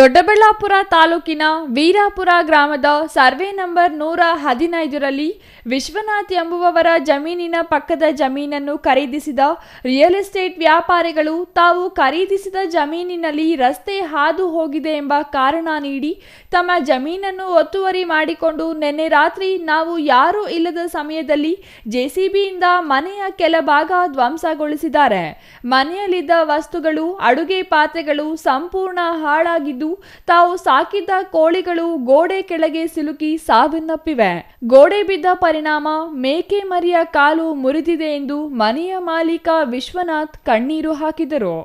ದೊಡ್ಡಬಳ್ಳಾಪುರ ತಾಲೂಕಿನ ವೀರಾಪುರ ಗ್ರಾಮದ survey number ನೂರ ಹದಿನೈದರಲ್ಲಿ ವಿಶ್ವನಾಥ್ ಎಂಬುವವರ ಜಮೀನಿನ ಪಕ್ಕದ ಜಮೀನನ್ನು ಖರೀದಿಸಿದ ರಿಯಲ್ ಎಸ್ಟೇಟ್ ವ್ಯಾಪಾರಿಗಳು ತಾವು ಖರೀದಿಸಿದ ಜಮೀನಿನಲ್ಲಿ ರಸ್ತೆ ಹಾದು ಹೋಗಿದೆ ಎಂಬ ಕಾರಣ ನೀಡಿ ತಮ್ಮ ಜಮೀನನ್ನು ಒತ್ತುವರಿ ಮಾಡಿಕೊಂಡು ನಿನ್ನೆ ರಾತ್ರಿ ನಾವು ಯಾರೂ ಇಲ್ಲದ ಸಮಯದಲ್ಲಿ ಜೆಸಿಬಿಯಿಂದ ಮನೆಯ ಕೆಲ ಭಾಗ ಧ್ವಂಸಗೊಳಿಸಿದ್ದಾರೆ. ಮನೆಯಲ್ಲಿದ್ದ ವಸ್ತುಗಳು, ಅಡುಗೆ ಪಾತ್ರೆಗಳು ಸಂಪೂರ್ಣ ಹಾಳಾಗಿದ್ದು ತಾವು ಸಾಕಿದ್ದ ಕೋಳಿಗಳು ಗೋಡೆ ಕೆಳಗೆ ಸಿಲುಕಿ ಸಾವನ್ನಪ್ಪಿವೆ. ಗೋಡೆ ಬಿದ್ದ ಪರಿಣಾಮ ಮೇಕೆ ಮರಿಯ ಕಾಲು ಮುರಿದಿದೆ ಎಂದು ಮನೆಯ ಮಾಲೀಕ ವಿಶ್ವನಾಥ್ ಕಣ್ಣೀರು ಹಾಕಿದರು.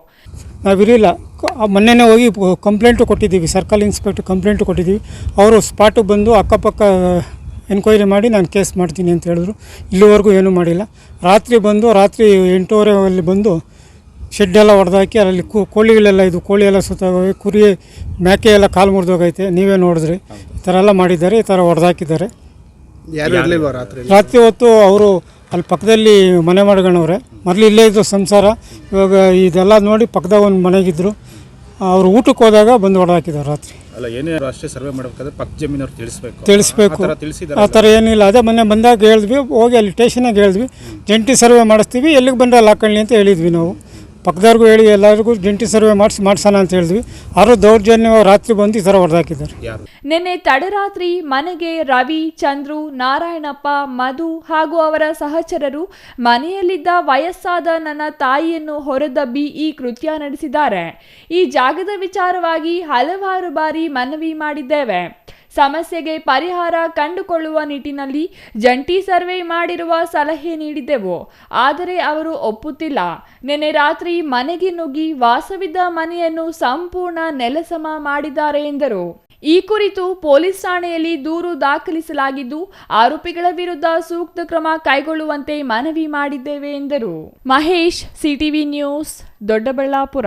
ನಾವಿರಲಿಲ್ಲ. ಮೊನ್ನೆನೇ ಹೋಗಿ ಕಂಪ್ಲೇಂಟು ಕೊಟ್ಟಿದ್ದೀವಿ. ಸರ್ಕಲ್ ಇನ್ಸ್ಪೆಕ್ಟರ್ ಕಂಪ್ಲೇಂಟ್ ಕೊಟ್ಟಿದ್ದೀವಿ. ಅವರು ಸ್ಪಾಟ್ ಬಂದು ಅಕ್ಕಪಕ್ಕ ಎನ್ಕ್ವೈರಿ ಮಾಡಿ ನಾನು ಕೇಸ್ ಮಾಡ್ತೀನಿ ಅಂತ ಹೇಳಿದ್ರು. ಇಲ್ಲಿವರೆಗೂ ಏನೂ ಮಾಡಿಲ್ಲ. ರಾತ್ರಿ ಬಂದು, ರಾತ್ರಿ ಎಂಟೂವರೆಯಲ್ಲಿ ಬಂದು ಶೆಡ್ ಎಲ್ಲ ಹೊಡೆದಾಕಿ ಅಲ್ಲಿ ಕೋಳಿಗಳೆಲ್ಲ ಇದು ಕೋಳಿ ಎಲ್ಲ ಸುತ್ತೋಗಿ ಕುರಿ ಮೇಕೆ ಎಲ್ಲ ಕಾಲು ಮುರಿದೋಗೈತೆ ನೀವೇ ನೋಡಿದ್ರಿ. ಈ ಥರ ಎಲ್ಲ ಮಾಡಿದ್ದಾರೆ. ಈ ಥರ ಹೊಡೆದಾಕಿದ್ದಾರೆ ಯಾರು ಇರ್ಲಿಲ್ವಾ ರಾತ್ರಿ ರಾತ್ರಿ ಹೊತ್ತು ಅವರು ಅಲ್ಲಿ ಪಕ್ಕದಲ್ಲಿ ಮನೆ ಮಾಡ್ಕೊಂಡವ್ರೆ ಮೊದಲು ಇಲ್ಲೇ ಇದ್ದು ಸಂಸಾರ. ಇವಾಗ ಇದೆಲ್ಲ ನೋಡಿ ಪಕ್ಕದಾಗ ಒಂದು ಮನೆಗಿದ್ರು. ಅವರು ಊಟಕ್ಕೆ ಹೋದಾಗ ಬಂದು ಹೊಡೆದಾಕಿದ್ದಾರೆ ರಾತ್ರಿ. ಅಲ್ಲ ಏನೇ ಅಷ್ಟೇ ಸರ್ವೆ ಮಾಡಬೇಕಾದ್ರೆ ಪಕ್ಕ ಜಮೀನವ್ರು ತಿಳಿಸ್ಬೇಕು. ತಿಳಿಸ್ಬೇಕು. ಆ ಥರ ತಿಳಿಸಿದಾರೆ ಆ ಥರ ಏನಿಲ್ಲ. ಅದೇ ಮೊನ್ನೆ ಬಂದಾಗ ಹೇಳಿದ್ವಿ ಹೋಗಿ ಅಲ್ಲಿ ಸ್ಟೇಷನಾಗ ಹೇಳಿದ್ವಿ. ಜಂಟಿ ಸರ್ವೆ ಮಾಡಿಸ್ತೀವಿ. ಎಲ್ಲಿಗೆ ಬಂದ್ರೆ ಅಲ್ಲಿ ಹಾಕೊಳ್ಳಿ ಅಂತ ಹೇಳಿದ್ವಿ ನಾವು. ಪಕ್ಕದವ್ರಿಗೂ ಹೇಳಿ ಎಲ್ಲರಿಗೂ ಜಂಟಿ ಸರ್ವೆ ಮಾಡಿಸಿ ಮಾಡ್ಸೋಣ ಅಂತ ಹೇಳಿದ್ವಿ. ಅವರು ದೌರ್ಜನ್ಯ ರಾತ್ರಿ ಬಂದು ಈ ಥರ ಹೊಡೆದಾಕಿದ್ದಾರೆ ನಿನ್ನೆ ತಡರಾತ್ರಿ ಮನೆಗೆ ರವಿ ಚಂದ್ರು ನಾರಾಯಣಪ್ಪ ಮಧು ಹಾಗೂ ಅವರ ಸಹಚರರು ಮನೆಯಲ್ಲಿದ್ದ ವಯಸ್ಸಾದ ನನ್ನ ತಾಯಿಯನ್ನು ಹೊರದಬ್ಬಿ ಈ ಕೃತ್ಯ ನಡೆಸಿದ್ದಾರೆ. ಈ ಜಾಗದ ವಿಚಾರವಾಗಿ ಹಲವಾರು ಬಾರಿ ಮನವಿ ಮಾಡಿದ್ದೇವೆ. ಸಮಸ್ಯೆಗೆ ಪರಿಹಾರ ಕಂಡುಕೊಳ್ಳುವ ನಿಟ್ಟಿನಲ್ಲಿ ಜಂಟಿ ಸರ್ವೆ ಮಾಡಿರುವ ಸಲಹೆ ನೀಡಿದ್ದೆವು. ಆದರೆ ಅವರು ಒಪ್ಪುತ್ತಿಲ್ಲ. ನಿನ್ನೆ ರಾತ್ರಿ ಮನೆಗೆ ನುಗ್ಗಿ ವಾಸವಿದ್ದ ಮನೆಯನ್ನು ಸಂಪೂರ್ಣ ನೆಲಸಮ ಮಾಡಿದ್ದಾರೆ ಎಂದರು. ಈ ಕುರಿತು ಪೊಲೀಸ್ ಠಾಣೆಯಲ್ಲಿ ದೂರು ದಾಖಲಿಸಲಾಗಿದ್ದು, ಆರೋಪಿಗಳ ವಿರುದ್ಧ ಸೂಕ್ತ ಕ್ರಮ ಕೈಗೊಳ್ಳುವಂತೆ ಮನವಿ ಮಾಡಿದ್ದೇವೆ ಎಂದರು. Mahesh, CTV news, Doddaballapur.